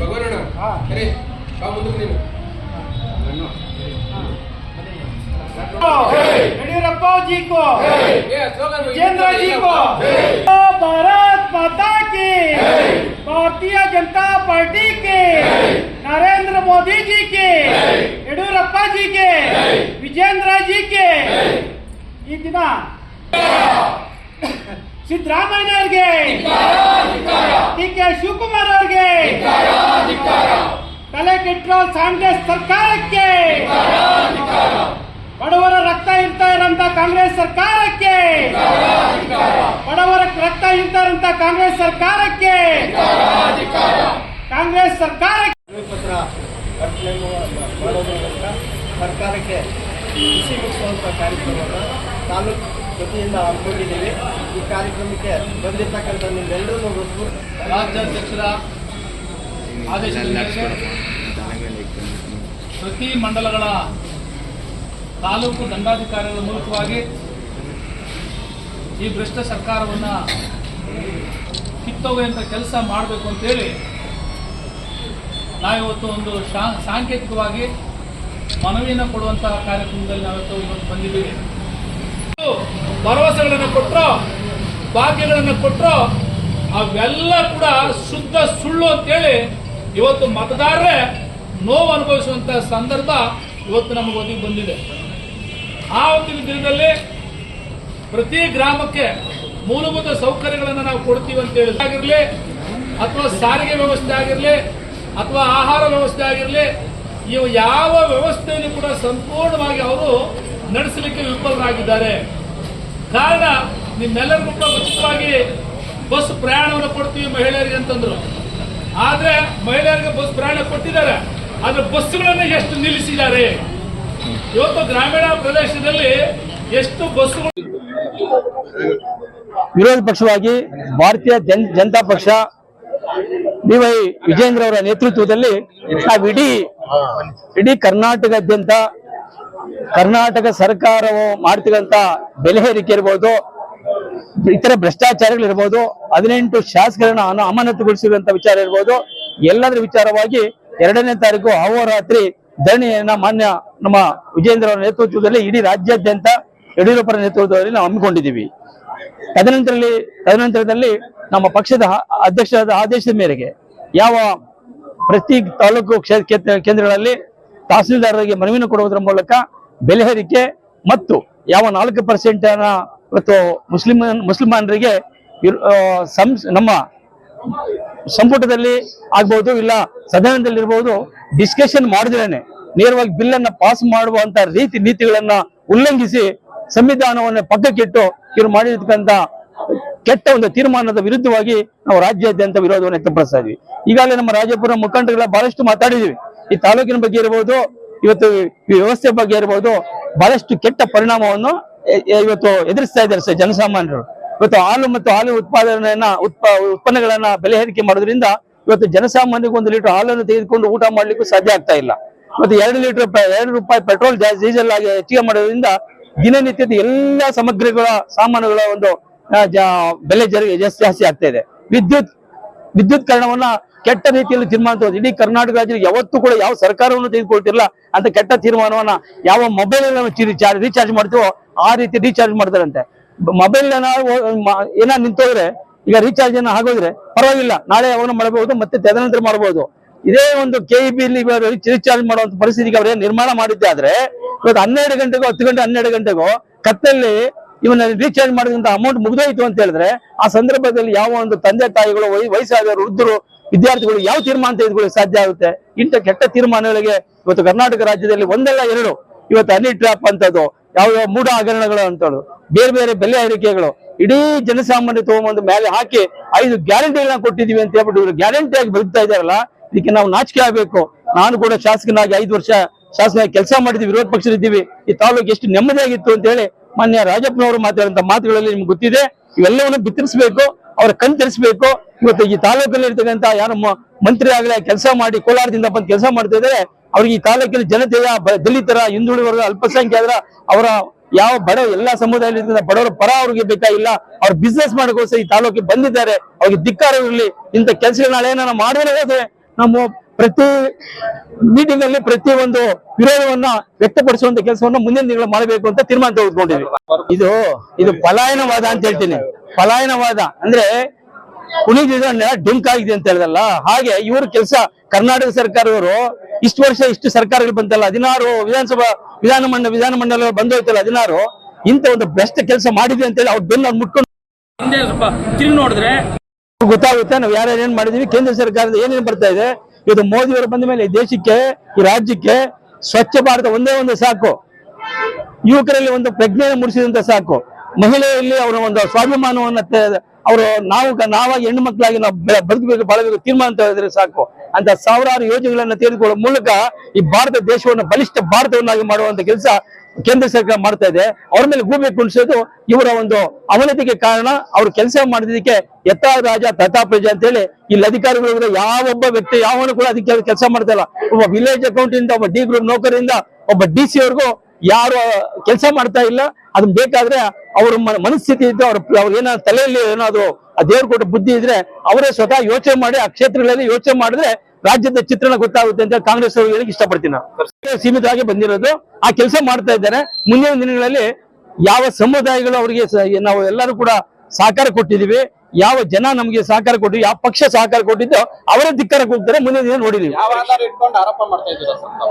ಭಗವಾನಣ್ಣ ಹಾ. ಸರಿ ಬಾ ಮುಂದಕ್ಕೆ ನೀನು ಯಡಿಯೂರಪ್ಪ जी को ಏ ಸ್ಲೋಗನ್ विजेंद्र जी को भारत माता की भारतीय जनता पार्टी के नरेंद्र मोदी जी के ಯಡಿಯೂರಪ್ಪ जी के ವಿಜೇಂದ್ರ जी के ಈ ದಿನ ಸಿದ್ದರಾಮಯ್ಯ ಅವರಿಗೆ. ಡಿಕೆ ಶಿವಕುಮಾರ್ ಅವರಿಗೆ. ತಲೆ ಕೆಟ್ಟರೋ ಕಾಂಗ್ರೆಸ್ ಸರ್ಕಾರಕ್ಕೆ. ಬಡವರ ರಕ್ತ ಇರ್ತಾ ಕಾಂಗ್ರೆಸ್ ಸರ್ಕಾರಕ್ಕೆ. ಬಡವರ ರಕ್ತ ಇರ್ತಾ ಕಾಂಗ್ರೆಸ್ ಸರ್ಕಾರಕ್ಕೆ. ಕಾಂಗ್ರೆಸ್ ಸರ್ಕಾರಕ್ಕೆ. ಪತ್ರ ಸರ್ಕಾರಕ್ಕೆ ಬಿಸಿ ಮುಗಿಸುವಂಥ ಕಾರ್ಯಕ್ರಮವನ್ನು ತಾಲೂಕು ವತಿಯಿಂದ ಹಮ್ಮಿಕೊಂಡಿದ್ದೀವಿ ಈ ಕಾರ್ಯಕ್ರಮಕ್ಕೆ ಬಂದಿರ್ತಕ್ಕಂಥ ನಿಮ್ಮೆಲ್ಲರೂ ರಾಜ್ಯಾಧ್ಯಕ್ಷರ ಆದೇಶದ ಮೇರೆಗೆ ಪ್ರತಿ ಮಂಡಲಗಳ ತಾಲೂಕು ದಂಡಾಧಿಕಾರಿಗಳ ಮೂಲಕವಾಗಿ ಈ ಭ್ರಷ್ಟ ಸರ್ಕಾರವನ್ನು ಕಿತ್ತೊಗೆಯುವಂಥ ಕೆಲಸ ಮಾಡಬೇಕು ಅಂತೇಳಿ ನಾವಿವತ್ತು ಒಂದು ಶಾ ಸಾಂಕೇತಿಕವಾಗಿ ಮನವಿಯನ್ನು ಕೊಡುವಂತಹ ಕಾರ್ಯಕ್ರಮದಲ್ಲಿ ನಾವಿವತ್ತು ಇವತ್ತು ಬಂದಿದ್ದೀವಿ. ಭರವಸೆಗಳನ್ನು ಕೊಟ್ಟರು ಭಾಗ್ಯಗಳನ್ನು ಕೊಟ್ಟರು ಅವೆಲ್ಲ ಕೂಡ ಶುದ್ಧ ಸುಳ್ಳು ಅಂತೇಳಿ ಇವತ್ತು ಮತದಾರರೇ ನೋವು ಅನುಭವಿಸುವಂತ ಸಂದರ್ಭ ಇವತ್ತು ನಮಗೆ ಒದಗಿ ಬಂದಿದೆ. ಆ ಒಂದು ದಿನದಲ್ಲಿ ಪ್ರತಿ ಗ್ರಾಮಕ್ಕೆ ಮೂಲಭೂತ ಸೌಕರ್ಯಗಳನ್ನು ನಾವು ಕೊಡ್ತೀವಿ ಅಂತ ಹೇಳಿ ಆಗಿರಲಿ, ಅಥವಾ ಸಾರಿಗೆ ವ್ಯವಸ್ಥೆ ಆಗಿರಲಿ, ಅಥವಾ ಆಹಾರ ವ್ಯವಸ್ಥೆ ಆಗಿರಲಿ, ಇವು ಯಾವ ವ್ಯವಸ್ಥೆಯನ್ನು ಕೂಡ ಸಂಪೂರ್ಣವಾಗಿ ಅವರು ನಡೆಸಲಿಕ್ಕೆ ವಿಫಲರಾಗಿದ್ದಾರೆ. ಕಾರಣ ನಿಮ್ಮೆಲ್ಲರಿಗೂ ಕೂಡ ಉಚಿತವಾಗಿ ಬಸ್ ಪ್ರಯಾಣವನ್ನು ಕೊಡ್ತೀವಿ ಮಹಿಳೆಯರಿಗೆ ಅಂತಂದ್ರು. ಆದ್ರೆ ಮಹಿಳೆಯರಿಗೆ ಬಸ್ ಪ್ರಯಾಣ ಕೊಟ್ಟಿದ್ದಾರೆ. ಆದ್ರೆ ಬಸ್ಸುಗಳನ್ನು ಎಷ್ಟು ನಿಲ್ಲಿಸಿದ್ದಾರೆ? ಇವತ್ತು ಗ್ರಾಮೀಣ ಪ್ರದೇಶದಲ್ಲಿ ಎಷ್ಟು ಬಸ್ಸುಗಳು ವಿರೋಧ ಪಕ್ಷವಾಗಿ ಭಾರತೀಯ ಜನ್ ಜನತಾ ಪಕ್ಷ ಡಿ ವೈ ವಿಜೇಂದ್ರ ಅವರ ನೇತೃತ್ವದಲ್ಲಿ ನಾವು ಇಡೀ ಇಡೀ ಕರ್ನಾಟಕದಾದ್ಯಂತ ಕರ್ನಾಟಕ ಸರ್ಕಾರವು ಮಾಡ್ತಿರಂತ ಬೆಲೆ ಏರಿಕೆ ಇರ್ಬೋದು, ಇತರ ಭ್ರಷ್ಟಾಚಾರಗಳಿರ್ಬೋದು ಹದಿನೆಂಟು ಶಾಸಕರನ್ನ ಅಮಾನತುಗೊಳಿಸಿರುವಂತ ವಿಚಾರ ಇರ್ಬೋದು, ಎಲ್ಲದರ ವಿಚಾರವಾಗಿ ಎರಡನೇ ತಾರೀಕು ಅಹೋರಾತ್ರಿ ಧರಣಿಯನ್ನ ಮಾನ್ಯ ನಮ್ಮ ವಿಜೇಂದ್ರ ಅವರ ನೇತೃತ್ವದಲ್ಲಿ ಇಡೀ ರಾಜ್ಯಾದ್ಯಂತ ಯಡಿಯೂರಪ್ಪರ ನೇತೃತ್ವದಲ್ಲಿ ನಾವು ಹಮ್ಮಿಕೊಂಡಿದ್ದೀವಿ. ತದನಂತರಲ್ಲಿ, ತದನಂತರದಲ್ಲಿ ನಮ್ಮ ಪಕ್ಷದ ಅಧ್ಯಕ್ಷರಾದ ಆದೇಶದ ಮೇರೆಗೆ ಯಾವ ಪ್ರತಿ ತಾಲೂಕು ಕ್ಷೇತ್ರ- ಕೇಂದ್ರಗಳಲ್ಲಿ ತಹಸೀಲ್ದಾರರಿಗೆ ಮನವಿನ ಕೊಡುವುದರ ಮೂಲಕ ಬೆಲೆ ಏರಿಕೆ ಮತ್ತು ಯಾವ ನಾಲ್ಕು ಪರ್ಸೆಂಟ್ ಇವತ್ತು ಮುಸ್ಲಿಮ್ ಮುಸಲ್ಮಾನರಿಗೆ ನಮ್ಮ ಸಂಪುಟದಲ್ಲಿ ಆಗ್ಬಹುದು ಇಲ್ಲ ಸದನದಲ್ಲಿ ಇರಬಹುದು ಡಿಸ್ಕಷನ್ ಮಾಡಿದ್ರೇನೆ ನೇರವಾಗಿ ಬಿಲ್ ಅನ್ನ ಪಾಸ್ ಮಾಡುವಂತ ರೀತಿ ನೀತಿಗಳನ್ನ ಉಲ್ಲಂಘಿಸಿ ಸಂವಿಧಾನವನ್ನು ಪಕ್ಕಕ್ಕಿಟ್ಟು ಇವರು ಮಾಡಿರ್ತಕ್ಕಂಥ ಕೆಟ್ಟ ಒಂದು ತೀರ್ಮಾನದ ವಿರುದ್ಧವಾಗಿ ನಾವು ರಾಜ್ಯಾದ್ಯಂತ ವಿರೋಧವನ್ನು ವ್ಯಕ್ತಪಡಿಸ್ತಾ ಇದ್ವಿ. ಈಗಾಗಲೇ ನಮ್ಮ ರಾಜಪುರ ಮುಖಂಡರುಗಳ ಬಹಳಷ್ಟು ಮಾತಾಡಿದೀವಿ. ಈ ತಾಲೂಕಿನ ಬಗ್ಗೆ ಇರಬಹುದು ಇವತ್ತು ಈ ವ್ಯವಸ್ಥೆ ಬಗ್ಗೆ ಇರ್ಬೋದು ಬಹಳಷ್ಟು ಕೆಟ್ಟ ಪರಿಣಾಮವನ್ನು ಇವತ್ತು ಎದುರಿಸ್ತಾ ಇದ್ದಾರೆ ಸರ್ ಜನಸಾಮಾನ್ಯರು. ಇವತ್ತು ಹಾಲು ಮತ್ತು ಹಾಲು ಉತ್ಪಾದನೆಯನ್ನ ಉತ್ಪ ಉತ್ಪನ್ನಗಳನ್ನ ಬೆಲೆ ಏರಿಕೆ ಮಾಡೋದ್ರಿಂದ ಇವತ್ತು ಜನಸಾಮಾನ್ಯರಿಗೆ ಒಂದು ಲೀಟರ್ ಹಾಲನ್ನು ತೆಗೆದುಕೊಂಡು ಊಟ ಮಾಡ್ಲಿಕ್ಕೂ ಸಾಧ್ಯ ಆಗ್ತಾ ಇಲ್ಲ. ಮತ್ತು ಎರಡು ಲೀಟರ್ ಎರಡು ರೂಪಾಯಿ ಪೆಟ್ರೋಲ್ ಡೀಸೆಲ್ ಆಗಿ ಹೆಚ್ಚಿಗೆ ಮಾಡೋದ್ರಿಂದ ದಿನನಿತ್ಯದ ಎಲ್ಲಾ ಸಾಮಗ್ರಿಗಳ, ಸಾಮಾನುಗಳ ಒಂದು ಬೆಲೆ ಜಾಸ್ತಿ ಜಾಸ್ತಿ ಆಗ್ತಾ ಇದೆ. ವಿದ್ಯುತ್ ವಿದ್ಯುತ್ ಕಾರಣವನ್ನ ಕೆಟ್ಟ ರೀತಿಯಲ್ಲಿ ತೀರ್ಮಾನ ತಗೋದು ಇಡೀ ಕರ್ನಾಟಕ ರಾಜ್ಯದಲ್ಲಿ ಯಾವತ್ತೂ ಕೂಡ ಯಾವ ಸರ್ಕಾರವನ್ನು ತೆಗೆದುಕೊಳ್ತಿರಲ್ಲ ಅಂತ ಕೆಟ್ಟ ತೀರ್ಮಾನವನ್ನ ಯಾವ ಮೊಬೈಲ್ ರಿಚಾರ್ಜ್ ರೀಚಾರ್ಜ್ ಮಾಡ್ತೀವೋ ಆ ರೀತಿ ರೀಚಾರ್ಜ್ ಮಾಡ್ತಾರಂತೆ. ಮೊಬೈಲ್ ಏನ ನಿಂತೋದ್ರೆ ಈಗ ರೀಚಾರ್ಜ್ ಏನ ಆಗೋದ್ರೆ ಪರವಾಗಿಲ್ಲ. ನಾಳೆ ಯಾವಾಗ ಮಾಡಬಹುದು ಮತ್ತೆ ತದನಂತರ ಮಾಡಬಹುದು ಇದೇ ಒಂದು ಕೆ ಇ ಬಿ ರೀಚಾರ್ಜ್ ಮಾಡುವಂತ ಪರಿಸ್ಥಿತಿಗೆ ಅವರೇ ನಿರ್ಮಾಣ ಮಾಡಿದ್ದೆ ಆದ್ರೆ ಇವತ್ತು ಹನ್ನೆರಡು ಗಂಟೆಗೋ, ಹತ್ತು ಗಂಟೆ, ಹನ್ನೆರಡು ಗಂಟೆಗೋ ಕತ್ತಲ್ಲಿ ಇವನ್ನ ರೀಚಾರ್ಜ್ ಮಾಡಿದಂತ ಅಮೌಂಟ್ ಮುಗಿದೋಯ್ತು ಅಂತ ಹೇಳಿದ್ರೆ ಆ ಸಂದರ್ಭದಲ್ಲಿ ಯಾವ ಒಂದು ತಂದೆ ತಾಯಿಗಳು ವಯಸ್ಸಾದವರು ವಯಸ್ಸಾದ ವೃದ್ಧರು ವಿದ್ಯಾರ್ಥಿಗಳು ಯಾವ ತೀರ್ಮಾನ ತೆಗೆದುಕೊಳ್ಳಲು ಸಾಧ್ಯ ಆಗುತ್ತೆ? ಇಂಥ ಕೆಟ್ಟ ತೀರ್ಮಾನಗಳಿಗೆ ಇವತ್ತು ಕರ್ನಾಟಕ ರಾಜ್ಯದಲ್ಲಿ ಒಂದಲ್ಲ ಎರಡು. ಇವತ್ತು ಹನಿ ಟ್ರ್ಯಾಪ್ ಅಂತದ್ದು ಯಾವ ಯಾವ ಮೂಢ ಹಗರಣಗಳು ಅಂತದ್ದು, ಬೇರೆ ಬೇರೆ ಬೆಲೆ ಏರಿಕೆಗಳು ಇಡೀ ಜನಸಾಮಾನ್ಯ ತಗೊಂಬಂದು ಮೇಲೆ ಹಾಕಿ ಐದು ಗ್ಯಾರಂಟಿಗಳನ್ನ ಕೊಟ್ಟಿದೀವಿ ಅಂತ ಹೇಳ್ಬಿಟ್ಟು ಇವರು ಗ್ಯಾರಂಟಿ ಆಗಿ ಬದುಕ್ತಾ ಇದಾರಲ್ಲ ಇದಕ್ಕೆ ನಾವು ನಾಚಿಕೆ ಆಗ್ಬೇಕು. ನಾನು ಕೂಡ ಶಾಸಕನಾಗಿ ಐದು ವರ್ಷ ಶಾಸನ ಕೆಲಸ ಮಾಡಿದ್ವಿ, ವಿರೋಧ ಪಕ್ಷದಿದ್ದೀವಿ ಈ ತಾಲೂಕು ಎಷ್ಟು ನೆಮ್ಮದಿಯಾಗಿತ್ತು ಅಂತ ಹೇಳಿ ಮಾನ್ಯ ರಾಜಪ್ಪನವರು ಮಾತಾಡಿದಂತ ಮಾತುಗಳಲ್ಲಿ ನಿಮ್ಗೆ ಗೊತ್ತಿದೆ. ಇವೆಲ್ಲವನ್ನು ಬಿತ್ತರಿಸಬೇಕು. ಅವರ ಕಣ್ ತೆರೆಸಬೇಕು. ಇವತ್ತು ಈ ತಾಲೂಕಲ್ಲಿ ಇರ್ತಕ್ಕಂತ ಯಾರು ಮಂತ್ರಿ ಆಗಲೇ ಕೆಲಸ ಮಾಡಿ ಕೋಲಾರದಿಂದ ಬಂದು ಕೆಲಸ ಮಾಡ್ತಾ ಇದ್ದಾರೆ ಅವ್ರಿಗೆ ಈ ತಾಲೂಕಿನ ಜನತೆಯ ದಲಿತರ ಹಿಂದುಳಿದ ಅಲ್ಪಸಂಖ್ಯಾತರ, ಅವರ ಯಾವ ಬಡ ಎಲ್ಲಾ ಇರ್ತಕ್ಕಂಥ ಬಡವರ ಪರ ಅವ್ರಿಗೆ ಬೇಕಾಗಿಲ್ಲ ಅವ್ರ ಬಿಸ್ನೆಸ್ ಮಾಡೋಕ್ಕೋಸ್ಕರ ಈ ತಾಲೂಕಿಗೆ ಬಂದಿದ್ದಾರೆ. ಅವ್ರಿಗೆ ಧಿಕ್ಕಾರ ಇರಲಿ, ಇಂಥ ಕೆಲಸಗಳು ನಾಳೆ ಏನಾರ ಮಾಡಿದ್ರೆ ಹೋದ್ರೆ ನಾವು ಪ್ರತಿ ಮೀಟಿಂಗ್ ಅಲ್ಲಿ ಪ್ರತಿ ಒಂದು ವಿರೋಧವನ್ನ ವ್ಯಕ್ತಪಡಿಸುವಂತ ಕೆಲಸವನ್ನ ಮುಂದಿನ ದಿನಗಳು ಮಾಡಬೇಕು ಅಂತ ತೀರ್ಮಾನ ತೆಗೆದುಕೊಂಡಿದ್ವಿ. ಇದು ಇದು ಪಲಾಯನವಾದ ಅಂತ ಹೇಳ್ತೀನಿ. ಪಲಾಯನವಾದ ಅಂದ್ರೆ ಕುಣಿದಿದ್ರೆ ಡಿಂಕ್ ಆಗಿದೆ ಅಂತ ಹೇಳಿದಲ್ಲ. ಹಾಗೆ ಇವ್ರ ಕೆಲಸ ಕರ್ನಾಟಕ ಸರ್ಕಾರದವರು ಇಷ್ಟು ವರ್ಷ ಇಷ್ಟು ಸರ್ಕಾರಗಳು ಬಂತಲ್ಲ ಹದಿನಾರು ವಿಧಾನಸಭಾ ವಿಧಾನಮಂಡಲ ವಿಧಾನಮಂಡಲ ಬಂದೋಯ್ತಲ್ಲ ಹದಿನಾರು. ಇಂತ ಒಂದು ಬೆಸ್ಟ್ ಕೆಲಸ ಮಾಡಿದೆ ಅಂತ ಹೇಳಿ ಅವ್ರು ಬೆನ್ನು ಅವ್ರು ಮುಟ್ಕೊಂಡು ತಿರುಗಿ ನೋಡಿದ್ರೆ ಗೊತ್ತಾಗುತ್ತೆ. ನಾವು ಯಾರ್ಯಾರು ಏನ್ ಮಾಡಿದೀವಿ ಕೇಂದ್ರ ಸರ್ಕಾರದ ಏನೇನು ಬರ್ತಾ ಇದೆ ಇವತ್ತು ಮೋದಿ ಅವರು ಬಂದ ಮೇಲೆ ದೇಶಕ್ಕೆ, ಈ ರಾಜ್ಯಕ್ಕೆ ಸ್ವಚ್ಛ ಭಾರತ ಒಂದೇ ಒಂದು ಸಾಕು. ಯುವಕರಲ್ಲಿ ಒಂದು ಪ್ರಜ್ಞೆ ಮೂಡಿಸಿದಂತ ಸಾಕು. ಮಹಿಳೆಯಲ್ಲಿ ಅವರ ಒಂದು ಸ್ವಾಭಿಮಾನವನ್ನ ಅವರು ನಾವು ನಾವಾಗಿ ಹೆಣ್ಣು ಮಕ್ಕಳಾಗಿ ನಾವು ಬದುಕಬೇಕು, ಬಾಳಬೇಕು, ತೀರ್ಮಾನ ತೆಗೆದ್ರೆ ಸಾಕು. ಅಂತ ಸಾವಿರಾರು ಯೋಜನೆಗಳನ್ನ ತೆಗೆದುಕೊಳ್ಳುವ ಮೂಲಕ ಈ ಭಾರತ ದೇಶವನ್ನು ಬಲಿಷ್ಠ ಭಾರತವನ್ನಾಗಿ ಮಾಡುವಂತ ಕೆಲಸ ಕೇಂದ್ರ ಸರ್ಕಾರ ಮಾಡ್ತಾ ಇದೆ, ಅವ್ರ ಮೇಲೆ ಗೂಬೆ ಕುಣಿಸೋದು ಇವರ ಒಂದು ಅವನತಿಗೆ ಕಾರಣ. ಅವ್ರು ಕೆಲಸ ಮಾಡಿದ್ದಕ್ಕೆ ಯಥಾ ರಾಜ ತಥಾ ಪ್ರಜೆ ಅಂತ ಹೇಳಿ ಇಲ್ಲಿ ಅಧಿಕಾರಿಗಳು ಕೂಡ ಯಾವೊಬ್ಬ ವ್ಯಕ್ತಿ ಯಾವನು ಕೂಡ ಅದಕ್ಕೆ ಕೆಲಸ ಮಾಡ್ತಾ ಇಲ್ಲ. ಒಬ್ಬ ವಿಲೇಜ್ ಅಕೌಂಟ್ ಇಂದ, ಒಬ್ಬ ಡಿ ಗ್ರೂಪ್ ನೌಕರಿಂದ ಒಬ್ಬ ಡಿ ಸಿ ಅವ್ರಿಗೂ ಯಾರು ಕೆಲಸ ಮಾಡ್ತಾ ಇಲ್ಲ. ಅದನ್ನ ಬೇಕಾದ್ರೆ ಅವ್ರ ಮನಸ್ಥಿತಿ ಇದ್ದು ಅವ್ರ ಏನಾದ್ರು ತಲೆಯಲ್ಲಿ ಏನಾದ್ರು ದೇವ್ರ ಕೊಟ್ಟ ಬುದ್ಧಿ ಇದ್ರೆ ಅವರೇ ಸ್ವತಃ ಯೋಚನೆ ಮಾಡಿ ಆ ಕ್ಷೇತ್ರಗಳಲ್ಲಿ ಯೋಚನೆ ಮಾಡಿದ್ರೆ ರಾಜ್ಯದ ಚಿತ್ರಣ ಗೊತ್ತಾಗುತ್ತೆ ಅಂತ ಕಾಂಗ್ರೆಸ್ ಅವರು ಹೇಳಕ್ ಇಷ್ಟಪಡ್ತೀನಿ ಸೀಮಿತವಾಗಿ ಬಂದಿರೋದು ಆ ಕೆಲಸ ಮಾಡ್ತಾ ಇದ್ದಾರೆ. ಮುಂದಿನ ದಿನಗಳಲ್ಲಿ ಯಾವ ಸಮುದಾಯಗಳು ಅವರಿಗೆ ನಾವು ಎಲ್ಲರೂ ಕೂಡ ಸಹಕಾರ ಕೊಟ್ಟಿದೀವಿ ಯಾವ ಜನ ನಮಗೆ ಸಹಕಾರ ಕೊಟ್ಟಿ ಯಾವ ಪಕ್ಷ ಸಹಕಾರ ಕೊಟ್ಟಿದ್ದೋ ಅವರ ಧಿಕ್ಕಾರಕ್ಕೆ ಹೋಗ್ತಾರೆ ಮುಂದಿನ ದಿನ ನೋಡಿದೀವಿ?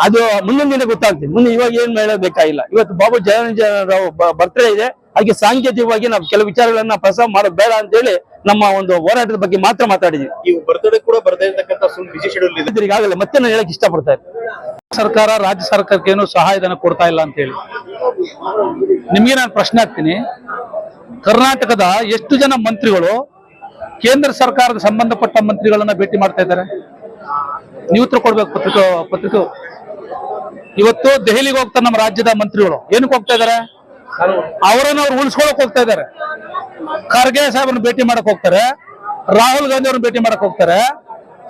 ಅದು ಮುಂದಿನ ದಿನ ಗೊತ್ತಾಗ್ತದೆ. ಮುಂದೆ ಇವಾಗ ಏನ್ ಹೇಳಬೇಕಾಗಿಲ್ಲ. ಇವತ್ತು ಬಾಬು ಜಯರಾವ್ ಬರ್ತ್ಡೇ ಇದೆ. ಹಾಗೆ ಸಾಂಕೇತಿಕವಾಗಿ ನಾವು ಕೆಲವು ವಿಚಾರಗಳನ್ನ ಪ್ರಸಾರ ಮಾಡೋದು ಬೇಡ ಅಂತ ಹೇಳಿ ನಮ್ಮ ಒಂದು ಹೋರಾಟದ ಬಗ್ಗೆ ಮಾತ್ರ ಮಾತಾಡಿದ್ವಿ. ಈ ಬರ್ತಡೆ ಕೂಡ ಬರ್ತಾ ಇರತಕ್ಕಂತ ಸುಮ್ ಬಿಸಿ ಶೆಡ್ಯೂಲ್ ಇದೆ. ಈಗಾಗಲೇ ಮತ್ತೆ ನಾನು ಹೇಳಕ್ ಇಷ್ಟಪಡ್ತಾ ಇದ್ದೀನಿ ಸರ್ಕಾರ ರಾಜ್ಯ ಸರ್ಕಾರಕ್ಕೆ ಏನು ಸಹಾಯಧನ ಕೊಡ್ತಾ ಇಲ್ಲ ಅಂತ ಹೇಳಿ. ನಿಮ್ಗೆ ನಾನು ಪ್ರಶ್ನೆ ಹಾಕ್ತೀನಿ. ಕರ್ನಾಟಕದ ಎಷ್ಟು ಜನ ಮಂತ್ರಿಗಳು ಕೇಂದ್ರ ಸರ್ಕಾರದ ಸಂಬಂಧಪಟ್ಟ ಮಂತ್ರಿಗಳನ್ನ ಭೇಟಿ ಮಾಡ್ತಾ ಇದ್ದಾರೆ? ನೀವು ಉತ್ತರ ಕೊಡ್ಬೇಕು ಪತ್ರಿಕಾ ಪತ್ರಿಕೋ. ಇವತ್ತು ದೆಹಲಿಗೆ ಹೋಗ್ತಾರೆ ನಮ್ಮ ರಾಜ್ಯದ ಮಂತ್ರಿಗಳು. ಏನಕ್ಕೆ ಹೋಗ್ತಾ ಇದ್ದಾರೆ? ಅವರನ್ನ ಅವ್ರು ಉಳಿಸ್ಕೊಳಕ್ ಹೋಗ್ತಾ ಇದ್ದಾರೆ. ಖರ್ಗೆ ಸಾಹೇಬ್ರನ್ನ ಭೇಟಿ ಮಾಡಕ್ ಹೋಗ್ತಾರೆ. ರಾಹುಲ್ ಗಾಂಧಿ ಅವ್ರನ್ನ ಭೇಟಿ ಮಾಡಕ್ ಹೋಗ್ತಾರೆ.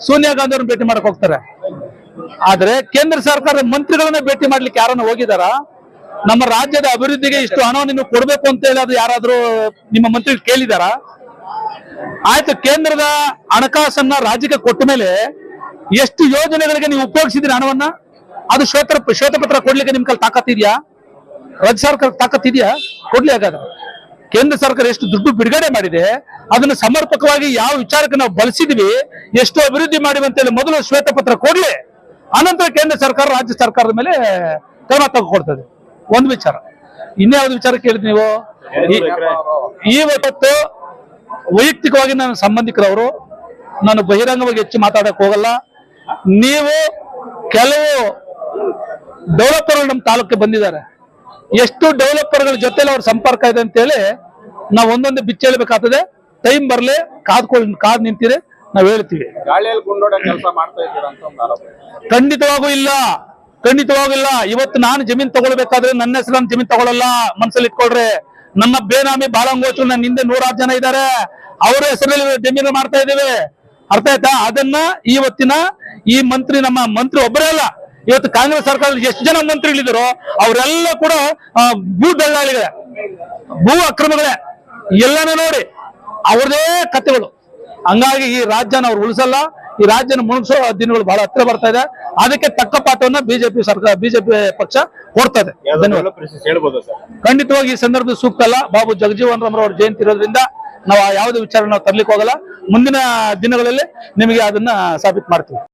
ಸೋನಿಯಾ ಗಾಂಧಿ ಅವ್ರನ್ನ ಭೇಟಿ ಮಾಡಕ್ ಹೋಗ್ತಾರೆ. ಆದ್ರೆ ಕೇಂದ್ರ ಸರ್ಕಾರದ ಮಂತ್ರಿಗಳನ್ನ ಭೇಟಿ ಮಾಡ್ಲಿಕ್ಕೆ ಯಾರನ್ನ ಹೋಗಿದಾರ? ನಮ್ಮ ರಾಜ್ಯದ ಅಭಿವೃದ್ಧಿಗೆ ಇಷ್ಟು ಹಣ ನೀವು ಕೊಡ್ಬೇಕು ಅಂತ ಹೇಳಿ ಅದು ಯಾರಾದ್ರೂ ನಿಮ್ಮ ಮಂತ್ರಿ ಕೇಳಿದಾರ? ಆಯ್ತು, ಕೇಂದ್ರದ ಹಣಕಾಸನ್ನ ರಾಜ್ಯಕ್ಕೆ ಕೊಟ್ಟ ಮೇಲೆ ಎಷ್ಟು ಯೋಜನೆಗಳಿಗೆ ನೀವು ಉಪಯೋಗಿಸಿದ್ರಿ ಹಣವನ್ನ? ಅದು ಶ್ವೇತ, ಶ್ವೇತಪತ್ರ ಕೊಡ್ಲಿಕ್ಕೆ ನಿಮ್ ಕಲ್ ತಾಕತ್ ಇದೆಯಾ? ರಾಜ್ಯ ಸರ್ಕಾರ ತಾಕತ್ ಇದೆಯಾ ಕೊಡ್ಲಿ ಹಾಗಾದ್ರೆ. ಕೇಂದ್ರ ಸರ್ಕಾರ ಎಷ್ಟು ದುಡ್ಡು ಬಿಡುಗಡೆ ಮಾಡಿದೆ, ಅದನ್ನ ಸಮರ್ಪಕವಾಗಿ ಯಾವ ವಿಚಾರಕ್ಕೆ ನಾವು ಬಳಸಿದ್ವಿ, ಎಷ್ಟು ಅಭಿವೃದ್ಧಿ ಮಾಡಿವಿ ಅಂತೇಳಿ ಮೊದಲು ಶ್ವೇತಪತ್ರ ಕೊಡ್ಲಿ. ಅನಂತರ ಕೇಂದ್ರ ಸರ್ಕಾರ ರಾಜ್ಯ ಸರ್ಕಾರದ ಮೇಲೆ ಕ್ರಮ ತಗೊಳ್ತದೆ ಒಂದು ವಿಚಾರ. ಇನ್ಯಾವ್ದು ವಿಚಾರ ಕೇಳಿದ್ ನೀವು? ಇವತ್ತು ವೈಯಕ್ತಿಕವಾಗಿ ನನ್ನ ಸಂಬಂಧಿಕರವರು ನಾನು ಬಹಿರಂಗವಾಗಿ ಹೆಚ್ಚು ಮಾತಾಡಕ್ ಹೋಗಲ್ಲ. ನೀವು ಕೆಲವು ಡೆವಲಪರ್ ನಮ್ಮ ತಾಲೂಕಿಗೆ ಬಂದಿದ್ದಾರೆ. ಎಷ್ಟು ಡೆವಲಪರ್ಗಳ ಜೊತೆಲಿ ಅವ್ರ ಸಂಪರ್ಕ ಇದೆ ಅಂತ ಹೇಳಿ ನಾವು ಒಂದೊಂದು ಬಿಚ್ಚೇಳ್ಬೇಕಾಗ್ತದೆ ಟೈಮ್ ಬರ್ಲಿ ಕಾದ್ಕೊಳ್ ಕಾದ್ ನಿಂತಿರಿ ನಾವ್ ಹೇಳ್ತೀವಿ. ಖಂಡಿತವಾಗೂ ಇಲ್ಲ. ಖಂಡಿತವಾಗೂ ಇಲ್ಲ. ಇವತ್ತು ನಾನು ಜಮೀನ್ ತಗೊಳ್ಬೇಕಾದ್ರೆ ನನ್ನ ಹೆಸರು ನಾನು ಜಮೀನ್ ತಗೊಳ್ಳಲ್ಲ. ಮನ್ಸಲ್ಲಿ ಇಟ್ಕೊಳ್ರಿ. ನನ್ನ ಬೇನಾಮಿ ಬಾಲಂಗೋಚು ನನ್ನ ಹಿಂದೆ ನೂರಾರು ಜನ ಇದ್ದಾರೆ ಅವರ ಹೆಸರಲ್ಲಿ ಜಮೀನು ಮಾಡ್ತಾ ಇದ್ದೇವೆ. ಅರ್ಥ ಆಯ್ತಾ? ಅದನ್ನ ಇವತ್ತಿನ ಈ ಮಂತ್ರಿ ನಮ್ಮ ಮಂತ್ರಿ ಒಬ್ಬರೇ ಅಲ್ಲ. ಇವತ್ತು ಕಾಂಗ್ರೆಸ್ ಸರ್ಕಾರದಲ್ಲಿ ಎಷ್ಟು ಜನ ಮಂತ್ರಿಗಳಿದ್ರು ಅವರೆಲ್ಲ ಕೂಡ ಭೂ ದಲ್ಲಾಳಿಗಳೇ. ಭೂ ಅಕ್ರಮಗಳೇ. ಎಲ್ಲಾನು ನೋಡಿ ಅವ್ರದೇ ಕಥೆಗಳು ಹಂಗಾಗಿ ಈ ರಾಜ್ಯನ ಅವ್ರು ಉಳಿಸಲ್ಲ ಈ ರಾಜ್ಯನ ಮುಳುಗಿಸೋ ದಿನಗಳು ಬಹಳ ಹತ್ತಿರ ಬರ್ತಾ ಇದೆ. ಅದಕ್ಕೆ ತಕ್ಕ ಪಾಠವನ್ನ ಬಿಜೆಪಿ ಸರ್ಕಾರ ಬಿಜೆಪಿ ಪಕ್ಷ ಕೊಡ್ತದೆ. ಖಂಡಿತವಾಗಿ ಈ ಸಂದರ್ಭದಲ್ಲಿ ಸೂಕ್ತ ಅಲ್ಲ. ಬಾಬು ಜಗಜೀವನ್ ರಾಮ್ ಅವ್ರ ಜಯಂತಿ ಇರೋದ್ರಿಂದ ನಾವು ಯಾವುದೇ ವಿಚಾರ ನಾವು ತರ್ಲಿಕ್ಕೆ ಹೋಗಲ್ಲ. ಮುಂದಿನ ದಿನಗಳಲ್ಲಿ ನಿಮಗೆ ಅದನ್ನ ಸಾಬೀತು ಮಾಡ್ತೀವಿ.